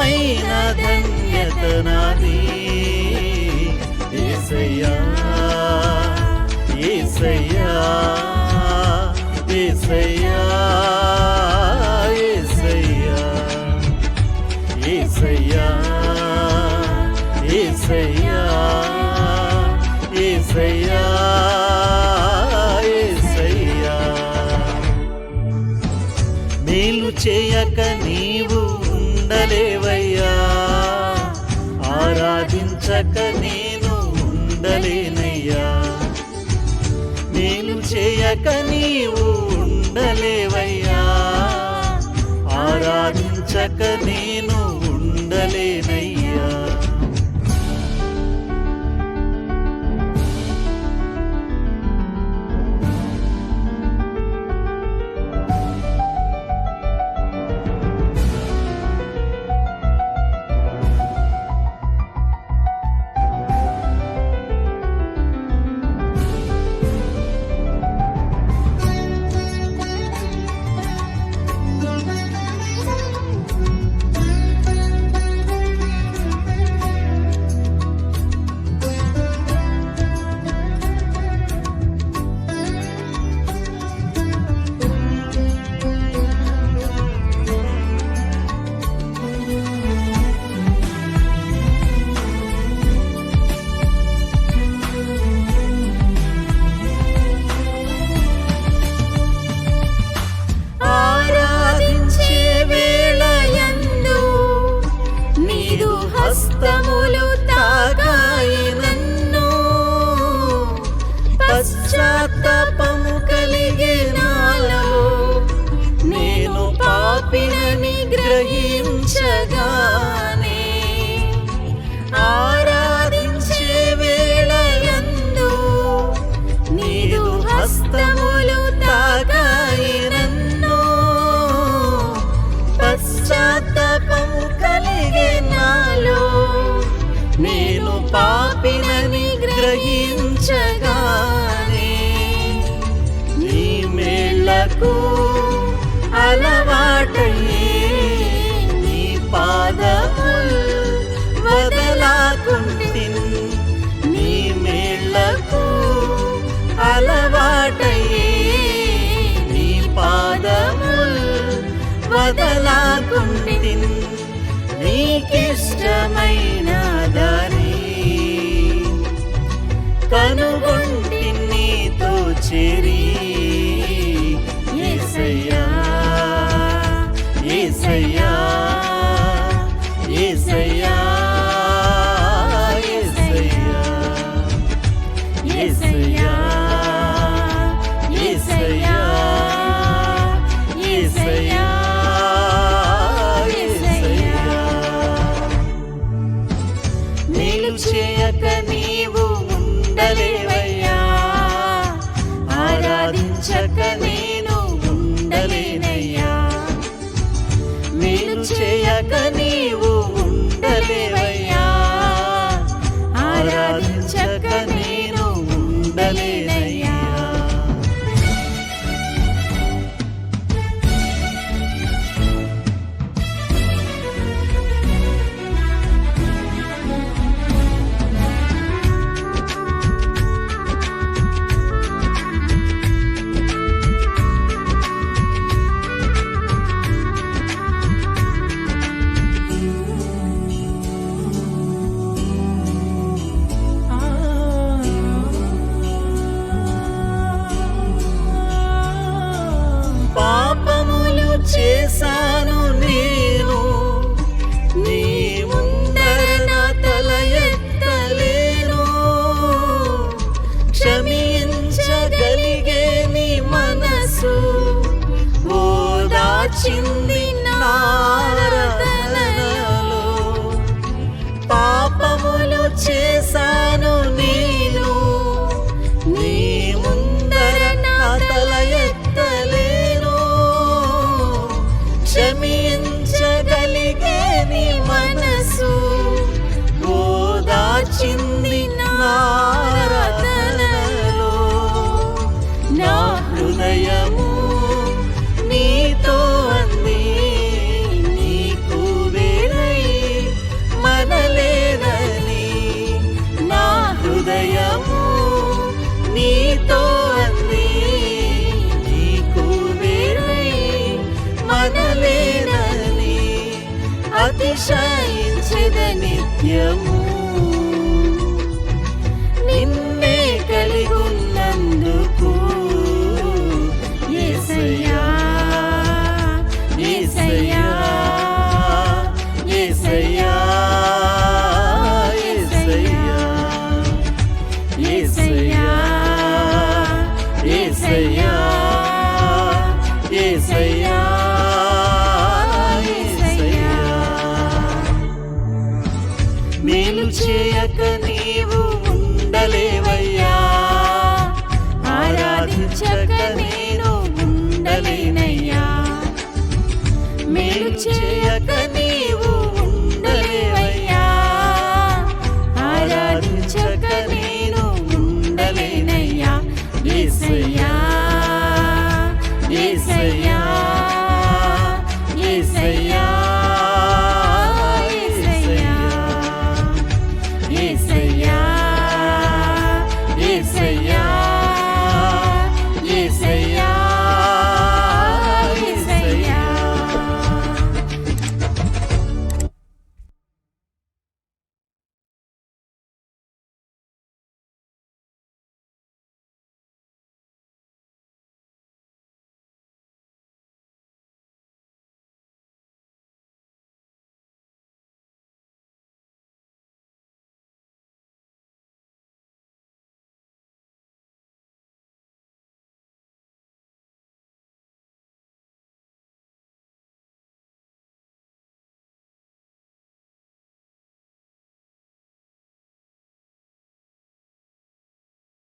నిజమైన ధన్యత నాది ఏసయ్యా ఏసయ్యా ఏసయ్యా ఏసయ్యా ఏసయ్యా ఏసయ్యా ఏసయ్యా ఏసయ్యా. మేలు చేయక ఆరాధించక నేను ఉండలేనయ్యా. నేను చేయక నీవు ఉండలేవయ్యా. ఆరాధించక నేను ఉండలేనయ్యా. హస్తములు తాక కృపలకు అలవాటయ్యే నీ పాదముల్ వదలాకుంటిన్ నీ మేళ్ళకు అలవాటయ్యే నీ పాదముల్ వదలాకుంటిన్ నీకిష్టమైన దారి కనుగొంటి నీతో చేరి 声音催得你跳舞 ఏసయ్యా ఏసయ్యా